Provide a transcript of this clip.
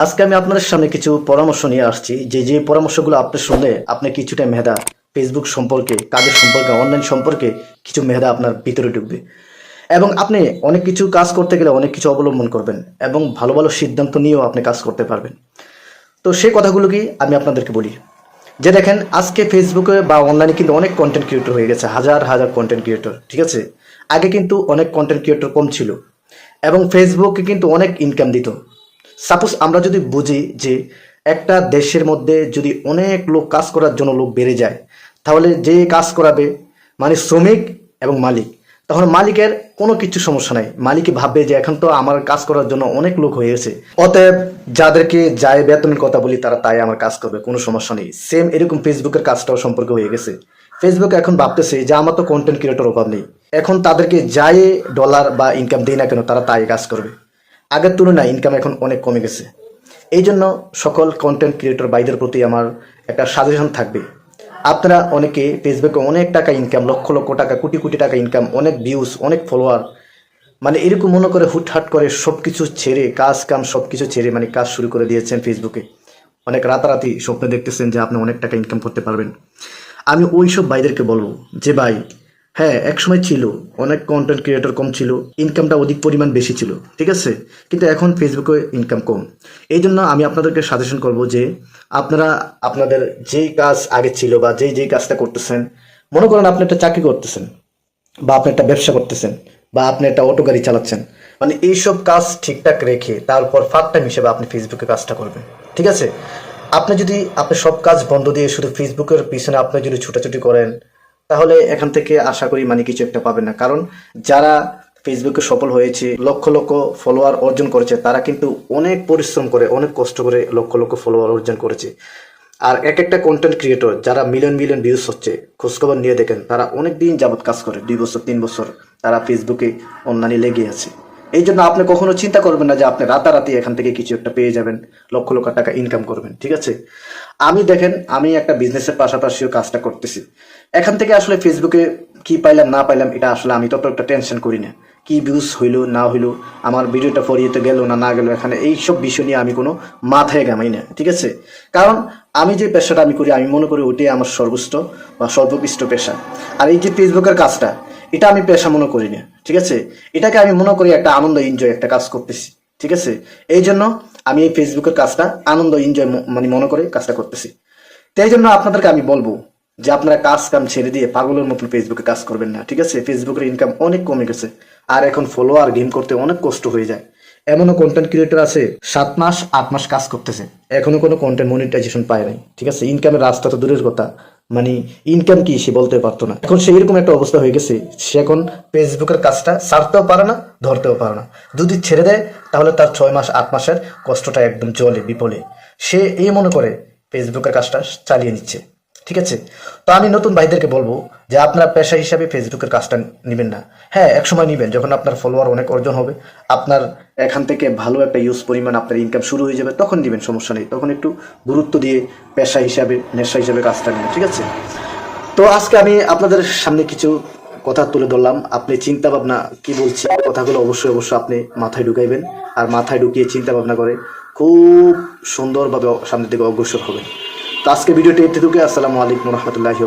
আজকে আমি আপনাদের সামনে কিছু পরামর্শ নিয়ে আসছি। যে যে পরামর্শগুলো আপনি শুনলে আপনি কিছুটা মেধা ফেসবুক সম্পর্কে, কাজের সম্পর্কে অনলাইন সম্পর্কে কিছু মেধা আপনার ভিতরে ঢুকবে। এবং আপনি অনেক কিছু কাজ করতে গেলে অনেক কিছু অবলম্বন করবেন এবং ভালো ভালো সিদ্ধান্ত নিয়েও আপনি কাজ করতে পারবেন। তো সেই কথাগুলো কি আমি আপনাদেরকে বলি। যে দেখেন, আজকে ফেসবুকে বা অনলাইনে কিন্তু অনেক কন্টেন্ট ক্রিয়েটর হয়ে গেছে, হাজার হাজার কন্টেন্ট ক্রিয়েটর ঠিক আছে? আগে কিন্তু অনেক কন্টেন্ট ক্রিয়েটর কম ছিল এবং ফেসবুকে কিন্তু অনেক ইনকাম দিত। সাপোজ আমরা যদি বুঝি যে একটা দেশের মধ্যে যদি অনেক লোক কাজ করার জন্য লোক বেড়ে যায়, তাহলে যে কাজ করাবে মানে শ্রমিক এবং মালিক, তখন মালিকের কোনো কিছু সমস্যা নাই। মালিকই ভাববে যে এখন তো আমার কাজ করার জন্য অনেক লোক হয়ে গেছে। অতএব যাদেরকে যায় বেতনের কথা বলি, তারা তাই আমার কাজ করবে, কোনো সমস্যা নেই। সেম এরকম ফেসবুকের কাজটাও সম্পর্কে হয়ে গেছে। ফেসবুক এখন ভাবতেছে যে আমার তো কন্টেন্ট ক্রিয়েটর অভাব নেই। এখন তাদেরকে যাই ডলার বা ইনকাম দেয় না কেন, তারা তাই কাজ করবে। আগের তুলনায় ইনকাম এখন অনেক কমে গেছে। এই জন্য সকল কন্টেন্ট ক্রিয়েটর বাইদের প্রতি আমার একটা সাজেশন থাকবে। আপনারা অনেকে ফেসবুকে অনেক টাকা ইনকাম লক্ষ লক্ষ টাকা, কোটি কোটি টাকা ইনকাম অনেক ভিউজ অনেক ফলোয়ার মানে এরকম মনে করে হুটহাট করে সব কিছু ছেড়ে, কাজ, কাম সব কিছু ছেড়ে মানে কাজ শুরু করে দিয়েছেন ফেসবুকে অনেক রাতারাতি স্বপ্নে দেখতেছেন যে আপনি অনেক টাকা ইনকাম করতে পারবেন। আমি ওই সব ভাইদেরকে বলব যে, ভাই হ্যাঁ একসময় ছিল। অনেক কন্টেন্ট ক্রিয়েটর কম ছিল। ইনকামটা অধিক পরিমাণ বেশি ছিল, ঠিক আছে? কিন্তু এখন ফেসবুকে ইনকাম কম। এই জন্য আমি আপনাদেরকে সাজেশন করব যে, আপনারা আপনাদের যেই কাজ আগে ছিল বা যেই যেই কাজটা করতেছেন, মনে করেন আপনি একটা চাকরি করতেছেন বা আপনি একটা ব্যবসা করতেছেন বা আপনি একটা অটো গাড়ি চালাচ্ছেন মানে এইসব কাজ ঠিকঠাক রেখে তারপর ফার্ট টাইম হিসেবে আপনি ফেসবুকে কাজটা করবেন, ঠিক আছে? আপনি যদি, আপনি সব কাজ বন্ধ দিয়ে শুধু ফেসবুকের পিছনে আপনি যদি ছুটাছুটি করেন তাহলে এখান থেকে আশা করি মানে কিছু একটা পাবেন না। কারণ যারা ফেসবুকে সফল হয়েছে, লক্ষ লক্ষ ফলোয়ার অর্জন করেছে, তারা কিন্তু অনেক পরিশ্রম করে, অনেক কষ্ট করে লক্ষ লক্ষ ফলোয়ার অর্জন করেছে। আর এক একটা কন্টেন্ট ক্রিয়েটর যারা মিলিয়ন মিলিয়ন ভিউজ হচ্ছে, খোঁজখবর নিয়ে দেখেন, তারা অনেক দিন যাবৎ কাজ করে, দুই বছর, তিন বছর তারা ফেসবুকে অন্যান্য লেগে আছে। এই জন্য আপনি কখনো চিন্তা করবেন না যে আপনি রাতারাতি এখান থেকে কিছু একটা পেয়ে যাবেন, লক্ষ লক্ষ টাকা ইনকাম করবেন, ঠিক আছে? আমি দেখেন, আমি একটা বিজনেসের পাশাপাশিও কাজটা করতেছি। এখান থেকে আসলে ফেসবুকে কি পাইলাম, না পাইলাম, এটা আসলে আমি তত একটা টেনশন করি না। কি ভিউজ হইল, না হইল, আমার ভিডিওটা ফরিয়েতে গেল না না গেল, এখানে এইসব বিষয় নিয়ে আমি কোনো মাথায় গামাই না, ঠিক আছে? কারণ আমি যে পেশাটা আমি করি, আমি মনে করি ওটাই আমার সর্বোচ্চ বা সর্বোকৃষ্ট পেশা। আর এই যে ফেসবুকের কাজটা এটা আমি পেশা মনে করি না ঠিক আছে? এটাকে আমি মনে করি একটা আনন্দ এনজয় একটা কাজ করতেছি, ঠিক আছে? এই জন্য আমি এই ফেসবুকের কাজটা আনন্দ এনজয় মানে মনে করে কাজটা করতেছি। তো এই জন্য আপনাদেরকে আমি বলব যে আপনারা কাজ কাম ছেড়ে দিয়ে পাগলের মতন ফেসবুকে কাজ করবেন না, ঠিক আছে? ফেসবুকের ইনকাম অনেক কমে গেছে, আর এখন ফলোয়ার গেম করতে অনেক কষ্ট হয়ে যায়। এমনও কন্টেন্ট ক্রিয়েটর আছে, সাত মাস, আট মাস কাজ করতেছে, এখনও কোনো কন্টেন্ট মনিটাইজেশন পায় নাই, ঠিক আছে? ইনকামের রাস্তা তো দূরের কথা মানে ইনকাম কি সে বলতে পারতো না। এখন সে এরকম একটা অবস্থা হয়ে গেছে, সে এখন ফেসবুকের কাজটা ছাড়তেও পারে না, ধরতেও পারে না। যদি ছেড়ে দেয়, তাহলে তার ছয় মাস, আট মাসের কষ্টটা একদম জলে বিপলে সে এই মনে করে ফেসবুকের কাজটা চালিয়ে নিচ্ছে, ঠিক আছে? তো আমি নতুন ভাইদেরকে বলব যে, আপনারা পেশা হিসাবে ফেসবুকের কাজটা নেবেন না। হ্যাঁ এক সময় নেবেন, যখন আপনার ফলোয়ার অনেক অর্জন হবে, আপনার এখান থেকে ভালো একটা ইউজ পরিমাণ আপনার ইনকাম শুরু হয়ে যাবে, তখন নেবেন সমস্যা নেই। তখন একটু গুরুত্ব দিয়ে পেশা হিসাবে, নেশা হিসাবে কাজটা নেবেন ঠিক আছে? তো আজকে আমি আপনাদের সামনে কিছু কথা তুলে ধরলাম। আপনি চিন্তা ভাবনা কি বলছি কথাগুলো অবশ্যই অবশ্যই আপনি মাথায় ঢুকাইবেন আর মাথায় ঢুকিয়ে চিন্তা ভাবনা করে খুব সুন্দরভাবে সামনের দিকে অগ্রসর হবেন। তো আজকে ভিডিওটি এতে ঢুকে আসসালামু আলাইকুম রহমতুল্লাহি